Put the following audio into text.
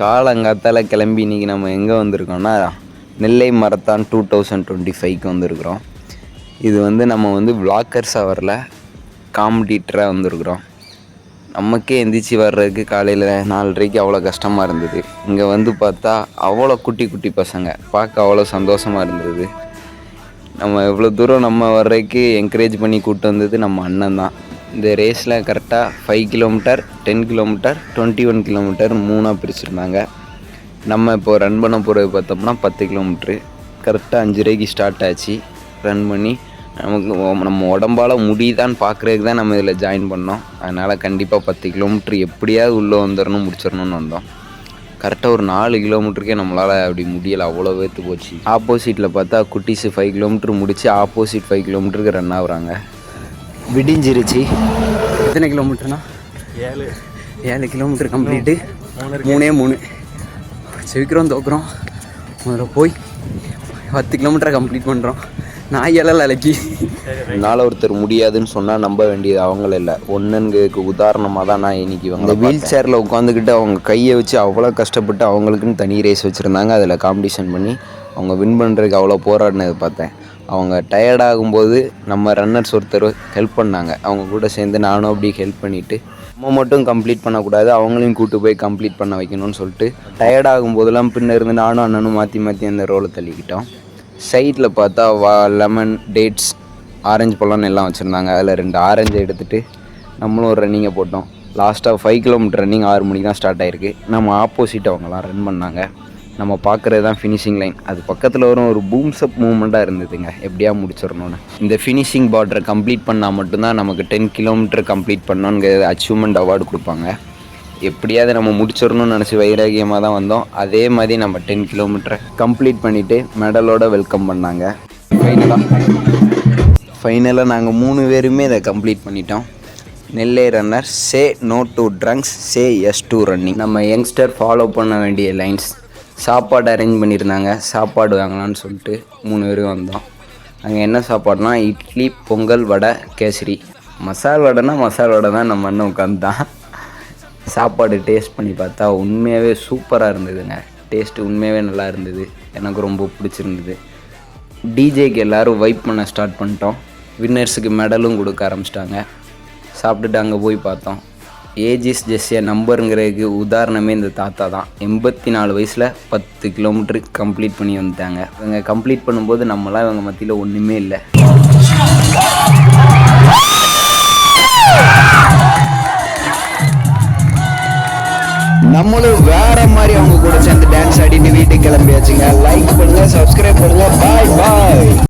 காலங்காத்தால் கிளம்பி இன்றைக்கி நம்ம எங்கே வந்திருக்கோம்னா Nellai marathon two thousand twenty ஃபைவ்க்கு வந்திருக்கிறோம். இது வந்து நம்ம வந்து விளாக்கர்ஸ் அவரில் காம்படிட்டராக வந்திருக்கிறோம். நமக்கே எந்திரிச்சு வர்றதுக்கு காலையில் நாலரைக்கு அவ்வளோ கஷ்டமாக இருந்தது. இங்கே வந்து பார்த்தா அவ்வளோ குட்டி குட்டி பசங்க. பார்க்க அவ்வளோ சந்தோஷமாக இருந்தது. நம்ம எவ்வளோ தூரம் நம்ம வர்றதுக்கு என்கரேஜ் பண்ணி கூப்பிட்டு வந்தது நம்ம அண்ணன் தான். இந்த ரேஸில் கரெக்டாக five kilometre ten kilometre twenty one kilometre மூணாக பிரிச்சுருந்தாங்க. நம்ம இப்போ ரன் பண்ண போகிறது பார்த்தோம்னா பத்து கிலோமீட்ரு கரெக்டாக அஞ்சரைக்கு ஸ்டார்ட் ஆச்சு. ரன் பண்ணி நமக்கு நம்ம உடம்பால் முடியுதான்னு பார்க்குறதுக்கு தான் நம்ம இதில் ஜாயின் பண்ணோம். அதனால் கண்டிப்பாக பத்து கிலோமீட்ரு எப்படியாவது உள்ளே வந்துடணும் முடிச்சிடணும்னு வந்தோம். கரெக்டாக ஒரு நாலு கிலோமீட்டருக்கே நம்மளால் அப்படி முடியலை அவ்வளோ வேர்த்து போச்சு. ஆப்போசிட்டில் பார்த்தா குட்டிஸு ஃபைவ் கிலோமீட்டர் முடித்து ஆப்போசிட் ஃபைவ் கிலோமீட்டருக்கு ரன் ஆகுறாங்க. விடிஞ்சிருச்சு. எத்தனை கிலோமீட்டர்னா ஏழு. ஏழு கிலோமீட்டர் கம்ப்ளீட்டு மூணே. மூணு சீக்கிரம் தோக்குறோம். முதல்ல போய் பத்து கிலோமீட்டரை கம்ப்ளீட் பண்ணுறோம் நான் எல்லாம் அலைக்கி. என்னால் ஒருத்தர் முடியாதுன்னு சொன்னால் நம்ப வேண்டியது அவங்கள இல்லை. ஒன்றுங்கிறதுக்கு உதாரணமாக தான் நான் இன்னைக்கு இந்த வீல் சேரில் உட்காந்துக்கிட்டு அவங்க கையை வச்சு அவ்வளோ கஷ்டப்பட்டு அவங்களுக்குன்னு தனி ரேஸ் வச்சுருந்தாங்க. அதில் காம்படிஷன் பண்ணி அவங்க வின் பண்ணுறதுக்கு அவ்வளோ போராடினது பார்த்தேன். அவங்க டயர்டாகும்போது நம்ம ரன்னர்ஸ் ஒருத்தர் ஹெல்ப் பண்ணாங்க. அவங்க கூட சேர்ந்து நானும் அப்படி ஹெல்ப் பண்ணிவிட்டு நம்ம மட்டும் கம்ப்ளீட் பண்ணக்கூடாது அவங்களையும் கூட்டு போய் கம்ப்ளீட் பண்ண வைக்கணும்னு சொல்லிட்டு டயர்டாகும் போதெல்லாம் பின்ன இருந்து நானும் அண்ணனும் மாற்றி மாற்றி அந்த ரோலை தள்ளிக்கிட்டோம். சைட்டில் பார்த்தா வா லெமன் டேட்ஸ் ஆரஞ்சு பழம்னு எல்லாம் வச்சுருந்தாங்க. அதில் ரெண்டு ஆரஞ்சு எடுத்துகிட்டு நம்மளும் ஒரு ரன்னிங்கை போட்டோம். லாஸ்ட்டாக ஃபைவ் கிலோமீட்டர் ரன்னிங் ஆறு மணிக்கு தான் ஸ்டார்ட் ஆயிருக்கு. நம்ம ஆப்போசிட் அவங்கலாம் ரன் பண்ணாங்க. நம்ம பார்க்குறது தான் ஃபினிஷிங் லைன் அது பக்கத்தில் வரும் ஒரு பூம்ஸ் அப் மூமெண்ட்டாக இருந்ததுங்க. எப்படியா முடிச்சிடணும்னு. இந்த ஃபினிஷிங் பார்டரை கம்ப்ளீட் பண்ணால் மட்டும்தான் நமக்கு டென் கிலோமீட்டர் கம்ப்ளீட் பண்ணோங்கிற அச்சீவ்மெண்ட் அவார்டு கொடுப்பாங்க. எப்படியாவது நம்ம முடிச்சிடணும்னு நினச்சி வைராகியமாக தான் வந்தோம். அதே மாதிரி நம்ம டென் கிலோமீட்டரை கம்ப்ளீட் பண்ணிவிட்டு மெடலோட வெல்கம் பண்ணாங்க. ஃபைனலாக ஃபைனலாக நாங்கள் மூணு பேருமே இதை கம்ப்ளீட் பண்ணிட்டோம். Nellai runner say no to drinks say yes to running நம்ம யங்ஸ்டர் ஃபாலோ பண்ண வேண்டிய லைன்ஸ் சாப்பாடு அரேஞ்ச் பண்ணியிருந்தாங்க. சாப்பாடு வாங்கலாம்னு சொல்லிட்டு மூணு பேரும் வந்தோம். அங்கே என்ன சாப்பாடுனா இட்லி பொங்கல் வடை கேசரி. மசால் வடைனா மசால் வடை தான் நம்ம அண்ணன் உட்காந்துதான் சாப்பாடு டேஸ்ட் பண்ணி பார்த்தா உண்மையாகவே சூப்பராக இருந்ததுங்க. டேஸ்ட்டு உண்மையாகவே நல்லா இருந்தது. எனக்கு ரொம்ப பிடிச்சிருந்தது. டிஜேக்கு எல்லோரும் வைப் பண்ண ஸ்டார்ட் பண்ணிட்டோம். வின்னர்ஸுக்கு மெடலும் கொடுக்க ஆரம்பிச்சிட்டாங்க. சாப்பிட்டுட்டு அங்கே போய் பார்த்தோம். ஏஜிஸ் ஜெஸ்ஸிய நம்பருங்கிறதுக்கு உதாரணமே இந்த தாத்தா தான். எண்பத்தி நாலு வயசில் பத்து கிலோமீட்டர் கம்ப்ளீட் பண்ணி வந்துட்டாங்க. இவங்க கம்ப்ளீட் பண்ணும்போது நம்மளாம் இவங்க மத்தியில் ஒன்றுமே இல்லை. நம்மளும் வேற மாதிரி அவங்க கூட சேர்ந்து டான்ஸ் ஆடிட்டு வீட்டுக்கு கிளம்பியாச்சுங்க. லைக் பண்ணுங்க சப்ஸ்கிரைப்